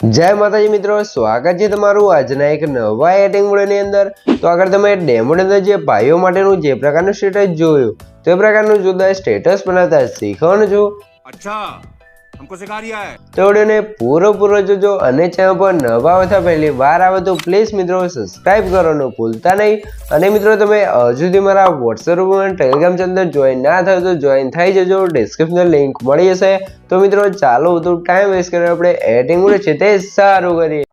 જય માતાજી મિત્રો, સ્વાગત છે તમારું આજના એક નવા એટિંગ મોડેલની અંદર. તો આગળ તમે ડેમોની અંદર જે ભાઈઓ માટેનું જે પ્રકારનું સ્ટેટસ જોયું, તે પ્રકારનું જુદા સ્ટેટસ બનાવતા શીખવાનું છું. અચ્છા. हमको सिखा रिया है તો વિડીયોને પૂરો પૂરો જોજો અને ચેનલ પર નવા આવતા પહેલી વાર આવે તો પ્લીઝ મિત્રો સબસ્ક્રાઇબ કરવાનું ભૂલતા નહીં અને મિત્રો તમે હજુ સુધી મારા વોટ્સએપ અને ટેલિગ્રામ ચેનલ જોઈન ના થયો તો જોઈન થઈ જજો ડિસ્ક્રિપ્શન લિંક મળી જશે તો મિત્રો ચાલો તો ટાઈમ વેસ્ટ કરીને આપણે એડિંગ છે તે સારું કરીએ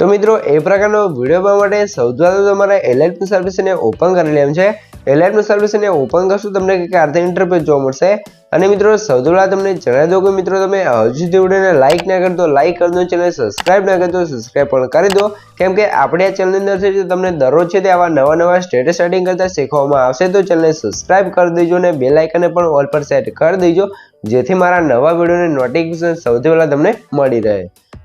તો મિત્રો, એ પ્રકારનો વીડિયો બનાવવા માટે સૌથી પહેલાં તમારે એલઆઈપી સર્વિસને ઓપન કરી લેવું છે. એલઆઈપી સર્વિસને ઓપન કરશું તમને કંઈક આર્થિક ઇન્ટરફેસ જોવા મળશે. અને મિત્રો, સૌથી પહેલાં તમને જણાવી દઉં કે મિત્રો, તમે હજુ સુધી વિડીયોને લાઇક ના કરી તો લાઇક કરી દો ચેનલ સબસ્ક્રાઇબ ના કરતો સબસ્ક્રાઇબ પણ કરી દો. કેમ કે આપણે આ ચેનલની અંદર છે તમને દરરોજ છે, તે આવા નવા નવા સ્ટેટસ સેટિંગ કરતા શીખવામાં આવશે, તો ચેનલને સબસ્ક્રાઇબ કરી દેજો અને બે લાઇકને પણ ઓલ પર સેટ કરી દેજો, જેથી મારા નવા વિડીયોની નોટિફિકેશન સૌથી પહેલાં તમને મળી રહે.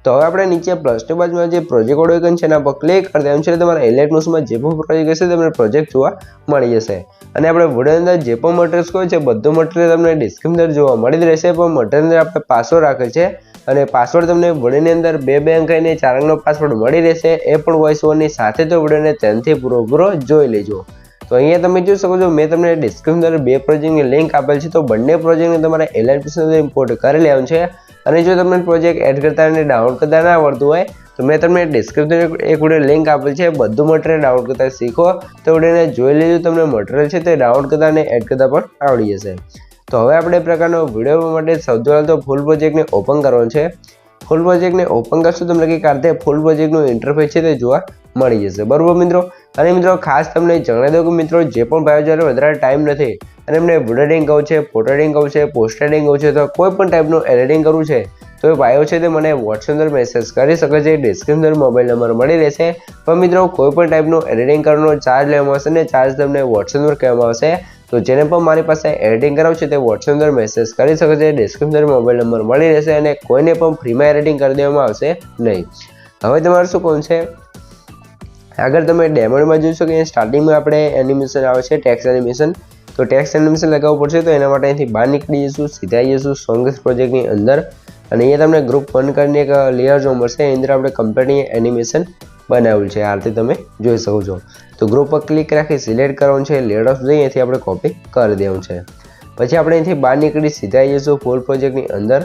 તો હવે આપણે નીચે પ્લસની બાજુમાં જે પ્રોજેક્ટ ઓડોકન છે એના પર ક્લિક કરી દેવાનું છે તમારા એલેટ ન્યૂઝમાં જે પણ પ્રોજેક્ટ હશે તમને પ્રોજેક્ટ જોવા મળી જશે. અને આપણે વિડીયોની અંદર જે પણ મટીરિયલ્સ હોય છે, બધું મટીરિયલ તમને ડિસ્ક્રિપ્શન અંદર જોવા મળી જ રહેશે, પણ મટીરિયલ અંદર આપણે પાસવર્ડ રાખે છે અને પાસવર્ડ તમને વિડીયોની અંદર બે બે અંક અને ચાર અંકનો પાસવર્ડ મળી રહેશે, એ પણ વોઇસ ઓવરની સાથે તો વિડીયોને ત્યાંથી પૂરો પૂરો જોઈ લેજો. તો અહીંયા તમે જોઈ શકો છો, મેં તમને ડિસ્ક્રિપ્શન અંદર બે પ્રોજેક્ટની લિંક આપેલ છે, તો બંને પ્રોજેક્ટને તમારે એલઆઈપીસી ઇમ્પોર્ટ કરી લેવાનું છે. અને જો તમને પ્રોજેક્ટ એડ કરતા અને ડાઉનલોડ કરતા ના આવડતું હોય, તો મેં તમને ડિસ્ક્રિપ્શન એક વીડિયો લિંક આપેલ છે. બધું મટીરિયલ ડાઉનલોડ કરતા શીખો. તો વિડીયોને જોઈ લેજો, તમને મટીરિયલ છે તે ડાઉનલોડ કરતા અને એડ કરતા પણ આવડી જશે. તો હવે આપણે પ્રકારનો વીડિયો માટે સૌથી પહેલાં તો ફૂલ પ્રોજેક્ટને ઓપન કરવાનો છે. ફૂલ પ્રોજેક્ટને ઓપન કરશું તમને કંઈક આ રીતે ફૂલ પ્રોજેક્ટનું ઇન્ટરફેસ છે તે જોવા મળી જશે. બરોબર મિત્રો? અને મિત્રો, ખાસ તમને જણાવી દઉં કે મિત્રો, જે પણ ભાઈઓ જ્યારે વધારે ટાઈમ નથી, અને એમને વીડિયો એડિટિંગ છે ફોટો કહું છે પોસ્ટ એડિટિંગ કહું છે, તો કોઈ પણ ટાઈપનું એડિટિંગ કરવું છે, તો એ ભાઈઓ છે તે મને વોટ્સએપ અંદર મેસેજ કરી શકે છે ડિસ્ક્રિપ્શન મોબાઈલ નંબર મળી રહેશે. પણ મિત્રો, કોઈ પણ ટાઈપનું એડિટિંગ કરવાનો ચાર્જ લેવામાં આવશે ને ચાર્જ તમને વોટ્સએપ પર કહેવામાં આવશે, તો જેને પણ મારી પાસે એડિટિંગ કરાવવું છે તે વોટ્સએપ અંદર મેસેજ કરી શકે છે ડિસ્ક્રિપ્શન મોબાઈલ નંબર મળી રહેશે અને કોઈને પણ ફ્રીમાં એડિટિંગ કરી દેવામાં આવશે નહીં. હવે તમારે શું કોણ છે? આગળ તમે ડેમોમાં જોશો કે સ્ટાર્ટિંગમાં આપણે એનિમેશન આવે છે ટેક્સ એનિમેશન તો ટેક્સ એનિમેશન લગાવવું પડશે તો એના માટે અહીંથી બહાર નીકળી જઈશું, સીધા આવી જઈશું સોંગ્સ પ્રોજેક્ટની અંદર. અને અહીંયા તમને ગ્રુપ વન કરીને એક લેયર જોવા મળશે, એની અંદર આપણે કમ્પ્લીટ એનિમેશન બનાવેલું છે. આ તમે જોઈ શકો છો. તો ગ્રુપ પર ક્લિક રાખી સિલેક્ટ કરવાનું છે લેયર ઓફ જઈએ અહીંથી આપણે કોપી કરી દેવું છે. પછી આપણે અહીંથી બહાર નીકળી સીધા આવી જઈશું ફૂલ પ્રોજેક્ટની અંદર.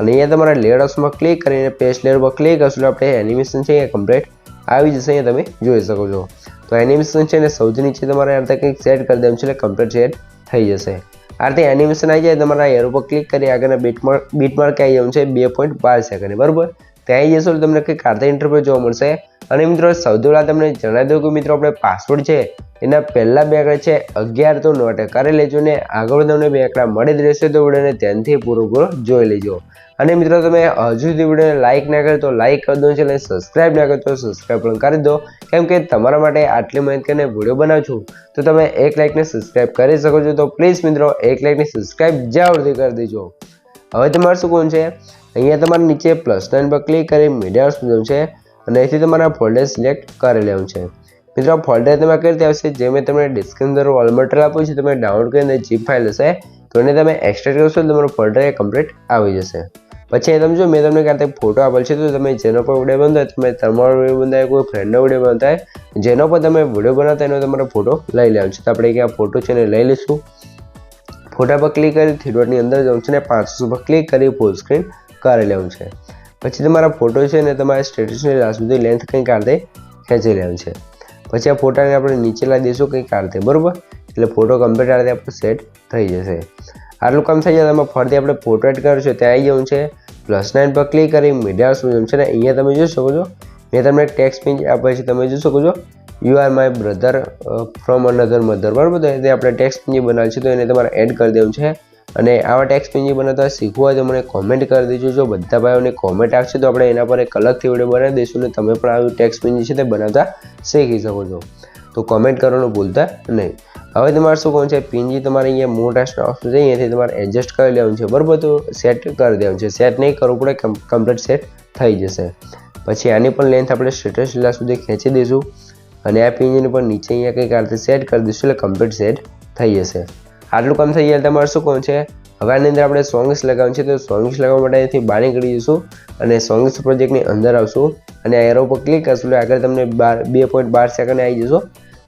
અને અહીંયા તમારા લેયર ઓફમાં ક્લિક કરીને પેસ્ટ લેયર પર ક્લિક કરશું આપણે એનિમેશન છે એ કમ્પ્લીટ આવી જશે અહીંયા તમે જોઈ શકો છો. તો એનિમેશન છે ને સૌથી નીચે તમારે આ રીતે કંઈક સેટ કરી દેવું છે, એટલે કમ્પ્લીટ સેટ થઈ જશે. આ રીતે એનિમેશન આવી જાય, તમારા એર ઉપર ક્લિક કરી આગળના બીટમાર્ક બીટમાર્ક આવી જવું છે, બે પોઈન્ટ બાર સેકન્ડ બરાબર? ત્યાં જશો એટલે તમને કંઈક આર્થિક ઇન્ટરવ્યૂ જોવા મળશે. અને મિત્રો, સૌથી પહેલાં તમને જણાવી દઉં કે મિત્રો, આપણે પાસવર્ડ છે, એના પહેલાં બે આંકડા છે, અગિયાર તો નોટ કરી લેજો ને આગળ તમને બે આંકડા મળી જ રહેશે, તો વિડીયોને ધ્યાનથી પૂરો પૂરો જોઈ લેજો. અને મિત્રો, તમે હજુ સુધી વિડીયોને લાઇક ના કરે તો લાઇક કરી દો, અને સબસ્ક્રાઇબ ના કરો તો સબસ્ક્રાઇબ પણ કરી દો. કેમ કે તમારા માટે આટલી મહેનત કરીને વીડિયો બનાવું છું, તો તમે એક લાઇકને સબસ્ક્રાઇબ કરી શકો છો. તો પ્લીઝ મિત્રો, એક લાઇકને સબસ્ક્રાઇબ જરૂરથી કરી દેજો. હવે તમારે શું કોણ છે? અહીંયા તમારે નીચે પ્લસ નાઇન પર ક્લિક કરી મીડિયા સુધી છે અને અહીંથી તમારા ફોલ્ડર સિલેક્ટ કરી લેવું છે. મિત્રો ફોલ્ડર તમે કઈ રીતે આવશે? જે મેં તમને ડિસ્ક્રિપ્શન ઓલ મટીરિયલ આપ્યું છે, તમે ડાઉનલોડ કરીને જીપ ફાઇલ હશે, તો એને તમે એક્સટ્રેક્ટ કરશો તો તમારું ફોલ્ડર એ કમ્પ્લીટ આવી જશે. પછી તમે જો, મેં તમને ક્યાંથી ફોટો આપેલ છે, તો તમે જેનો પર વીડિયો હોય, તમે તમારો વીડિયો હોય, કોઈ ફ્રેન્ડનો વીડિયો બંધાય જેનો પર તમે વીડિયો બનાવતા એનો તમારો ફોટો લઈ લેવાનો છે. તો આપણે ક્યાં ફોટો છે ને લઈ લઈશું. ફોટા પર ક્લિક કરી થ્રી ડોટની અંદર જવું છે ને પાંચસો પર ક્લિક કરી ફૂલ સ્ક્રીન કરી લેવું છે. પછી તમારા ફોટો છે ને તમારે સ્ટેટસની લાસ્ટ સુધી લેન્થ કંઈક આ રીતે ખેંચી લેવાનું છે. પછી આ ફોટાને આપણે નીચે લાવી દઈશું કંઈક આ રીતે, બરાબર? એટલે ફોટો કમ્પ્લીટ આ રીતે આપણે સેટ થઈ જશે. આટલું કામ થઈ જાય તમે ફરીથી આપણે એડ કરશો, ત્યાં આવી જવું છે. પ્લસ નાઇન પર ક્લિક કરી મીડિયા શું છે ને અહીંયા તમે જોઈ શકો છો. મેં તમને ટેક્સ પિન આપે છે, તમે જોઈ શકો છો. You are my brother from another mother બરાબર? તો તે આપણે ટેક્સ પિન બનાવ્યું છે તો એને તમારે એડ કરી દેવું છે. અને આવા ટેક્સ પીએનજી બનાવતા શીખવું હોય તો મને કોમેન્ટ કરી દેજો. જો બધા ભાઈઓને કોમેન્ટ આપશે તો આપણે એના પર એક અલગથી વીડિયો બનાવી દઈશું અને તમે પણ આવી ટેક્સ પીએનજી છે તે બનાવતા શીખી શકો છો. તો કોમેન્ટ કરવાનું ભૂલતા નહીં. હવે તમારે શું કહું છે? પીનજી તમારે અહીંયા મોટા ઓપ્શન છે, અહીંયાથી તમારે એડજસ્ટ કરી લેવાનું છે. બરાબર? તો સેટ કરી દેવાનું છે. સેટ નહીં કરવું પડે કમ્પ્લીટ સેટ થઈ જશે. પછી આની પણ લેન્થ આપણે સ્ટેટસ લીલા સુધી ખેંચી દઈશું. અને આ પીનજીને પણ નીચે અહીંયા કંઈક આ રીતે સેટ કરી દઈશું એટલે કમ્પ્લીટ સેટ થઈ જશે. આટલું કામ થઈ ગયા, તમારે શું કહું છે? હવે અંદર આપણે સોંગ્સ લગાવવાનું છે, તો સોંગ્સ લગાવવા માટે અહીંથી બહાર નીકળી જઈશું અને સોંગ્સ પ્રોજેક્ટની અંદર આવશું અને એરો પર ક્લિક કરશું એટલે આગળ તમને બાર, બે પોઈન્ટ બાર સેકન્ડ આવી જશો.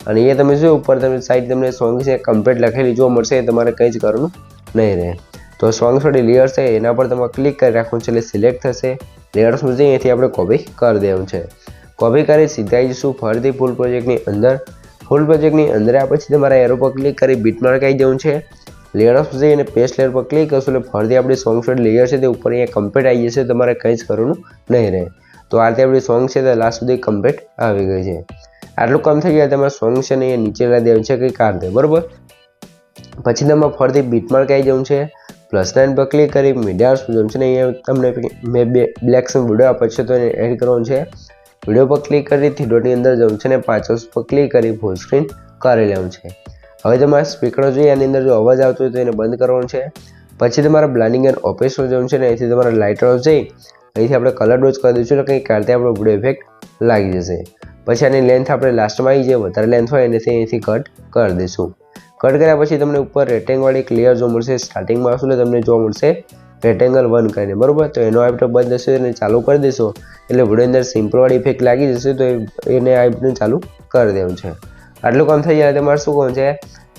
અને એ તમે શું, ઉપર તમે સાઈડ તમને સોંગ્સ છે કમ્પ્લીટ લખેલી જોવા મળશે, એ તમારે કંઈ જ કરવાનું નહીં રહે. તો સોંગ્સ થોડી લેયર્સ છે, એના પર તમારે ક્લિક કરી રાખવાનું છે એટલે સિલેક્ટ થશે. લેયર્સનું છે અહીંથી આપણે કોપી કરી દેવાનું છે. કોપી કરી સીધા જઈશું ફરીથી ફૂલ પ્રોજેક્ટની અંદર. ફૂલ પ્રોજેક્ટની અંદર આ પછી તમારે એરો પર ક્લિક કરી બીટમાર્ક આવી જવું છે. લેયર્સ જઈ અને પેસ્ટ લેયર પર ક્લિક કરશું એટલે ફરીથી આપણી સોંગ શોટ લેયર છે તે ઉપર અહીંયા કમ્પ્લીટ આવી જશે, તમારે કંઈ જ કરવાનું નહીં રહે. તો આ રીતે આપણી સોંગ છે તે લાસ્ટ સુધી કમ્પ્લીટ આવી ગઈ છે. આટલું કામ થઈ ગયા, તમારે સોંગ છે ને અહીંયા નીચે લાવી દેવું છે, કંઈક આ રીતે, બરાબર? પછી તમારે ફરીથી બીટમાર્ક આવી જવું છે. પ્લસ નાઇન પર ક્લિક કરી મીડિયા જવું છે ને અહીંયા તમને મેં બે બ્લેક સમ વીડિયો આપે છે, તો એને એડ કરવાનું છે. વીડિયો પર ક્લિક કરી થીડોની અંદર જવું છે અને પાછળ પર ક્લિક કરી ફૂલ સ્ક્રીન કરી લેવું છે. હવે તમારે સ્પીકરો જોઈએ, આની અંદર જો અવાજ આવતો હોય તો એને બંધ કરવાનું છે. પછી તમારે બ્લાઇન્ડિંગ એન્ડ ઓપેશનો જવું છે ને, અહીંથી તમારે લાઇટરો જઈ, અહીંથી આપણે કલર ડોઝ કરી દઈશું એટલે કંઈક કાઢતે આપણો વીડિયો ઇફેક્ટ લાગી જશે. પછી આની લેન્થ આપણે લાસ્ટમાં આવી જાય વધારે લેન્થ હોય એનાથી અહીંથી કટ કરી દઈશું. કટ કર્યા પછી તમને ઉપર રેટિંગવાળી ક્લિયર જોવા મળશે સ્ટાર્ટિંગમાં એટલે તમને જોવા મળશે રેટેંગલ વન કરીને બરાબર? તો એનો આઈપટો બંધ થશે અને ચાલુ કરી દેશો. એટલે વીડિયો અંદર સિમ્પલવાળી ઇફેક્ટ લાગી જશે તો એને આઈપટને ચાલુ કરી દેવું છે. આટલું કામ થઈ જાય તમારે શું કહું છે?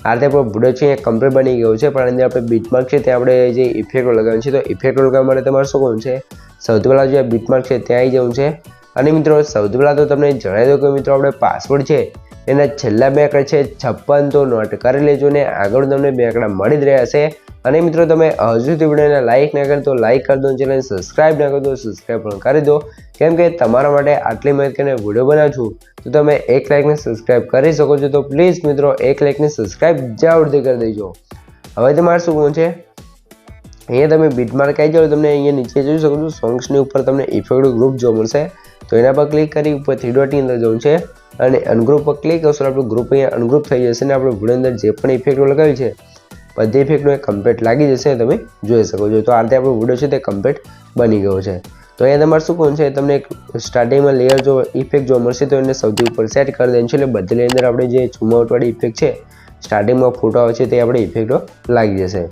આ રીતે આપણો વીડિયો છે એ કમ્પ્લીટ બની ગયો છે, પણ અંદર આપણે બીટમાર્ક છે ત્યાં આપણે જે ઇફેક્ટો લગાવવાનું છે, તો ઇફેક્ટો લગાવવા માટે તમારે શું કહું છે? સૌથી પહેલાં જે બીટમાર્ક છે ત્યાં આવી જવું છે. અને મિત્રો, સૌથી પહેલાં તો તમને જણાવી દો કે મિત્રો, આપણે પાસવર્ડ છે, એના છેલ્લા બે આંકડા છે, છપ્પન તો નોટ કરી લેજો ને આગળ તમને બે આંકડા મળી જ રહ્યા છે. અને મિત્રો તમે હજુ સુધી વિડીયોને લાઇક ના કરી તો લાઇક કરી દો ચેનલ સબસ્ક્રાઇબ ના કરી દો સબસ્ક્રાઇબ પણ કરી દો. કેમ કે તમારા માટે આટલી મહેનત કરીને વીડિયો બનાવું છું, તો તમે એક લાઇકને સબસ્ક્રાઇબ કરી શકો છો. તો પ્લીઝ મિત્રો એક લાઇકને સબસ્ક્રાઇબ જરૂરથી કરી દેજો. હવે તમારે શું કહું છે? અહીંયા તમે બીટમાર્ક આવી જાઓ, તમને અહીંયા નીચે જોઈ શકો છો સોંગ્સની ઉપર તમને ઇફેક્ટ ગ્રુપ જોવા મળશે. તો એના પર ક્લિક કરી ઉપર થ્રી ડોટની અંદર જવું છે. અને અનગ્રુપ પર ક્લિક કરશો આપણું ગ્રુપ અહીંયા અનગ્રુપ થઈ જશે અને આપણે વીડિયો અંદર જે પણ ઇફેક્ટો લગાવી છે બધી ઇફેક્ટનો કમ્પ્લેટ લાગી જશે તમે જોઈ શકો છો. તો આ રીતે આપણો વીડિયો છે તે કમ્પ્લેટ બની ગયો છે. તો અહીંયા તમારે શું કહું છે? તમને એક સ્ટાર્ટિંગમાં લેયર જો ઇફેક્ટ જોવા મળશે તો એને સૌથી ઉપર સેટ કરી દેવાનું છે. એટલે બધી અંદર આપણે જે ચુમાવટવાળી ઇફેક્ટ છે સ્ટાર્ટિંગમાં ફોટો આવે છે તે આપણે ઇફેક્ટો લાગી જશે.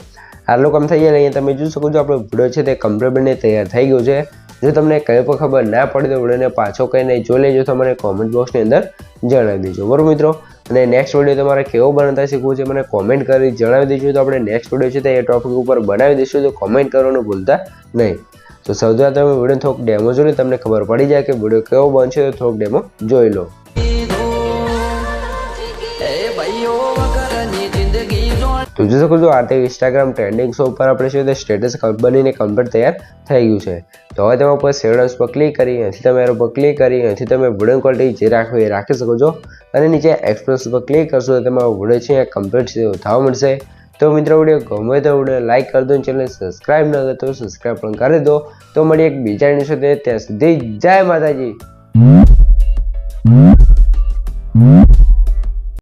આટલું કામ થઈ જાય અહીંયા તમે જોઈ શકો છો આપણો વીડિયો છે તે કમ્પ્લેટ બને તૈયાર થઈ ગયો છે. જો તમને કંઈ પણ ખબર ના પડે તો વિડીયોને પાછો કહીને જોઈ લેજો તો મને કોમેન્ટ બોક્સની અંદર જણાવી દેજો. બરાબર મિત્રો? અને નેક્સ્ટ વીડિયો તમારે કેવો બનાવતા શીખવું છે મને કોમેન્ટ કરી જણાવી દેજો. તો આપણે નેક્સ્ટ વીડિયો છે તે એ ટોપિક ઉપર બનાવી દઈશું, તો કોમેન્ટ કરવાનું ભૂલતા નહીં. તો સૌથી તમે વીડિયો થોડોક ડેમો જોઈને તમને ખબર પડી જાય કે વીડિયો કેવો બનશે, તો થોડોક ડેમો જોઈ લો. તો જોઈ શકો છો આ તે ઇન્સ્ટાગ્રામ ટ્રેન્ડિંગ શો ઉપર આપણે શું સ્ટેટસ બનીને કમ્પેર તૈયાર થઈ ગયું છે. તો હવે તમે ઉપર સેવડન્સ પર ક્લિક કરી, અહીંથી તમે એરો પર ક્લિક કરી, અહીંથી તમે વુડન ક્વોલિટી જે રાખવી એ રાખી શકો છો. અને નીચે એક્સપ્રેસ પર ક્લિક કરશો તો તમારો વુડે છે કમ્પ્લીટ થવા મળશે. તો મિત્રો વીડિયો ગમે તો વીડિયો લાઇક કરી દો ચેનલ સબસ્ક્રાઈબ ન તો સબસ્ક્રાઇબ પણ કરી દો. તો મળી એક બીજા ઇન્સો ત્યાં સુધી જય માતાજી. Mm-hmm. Mm-hmm. Mm-hmm.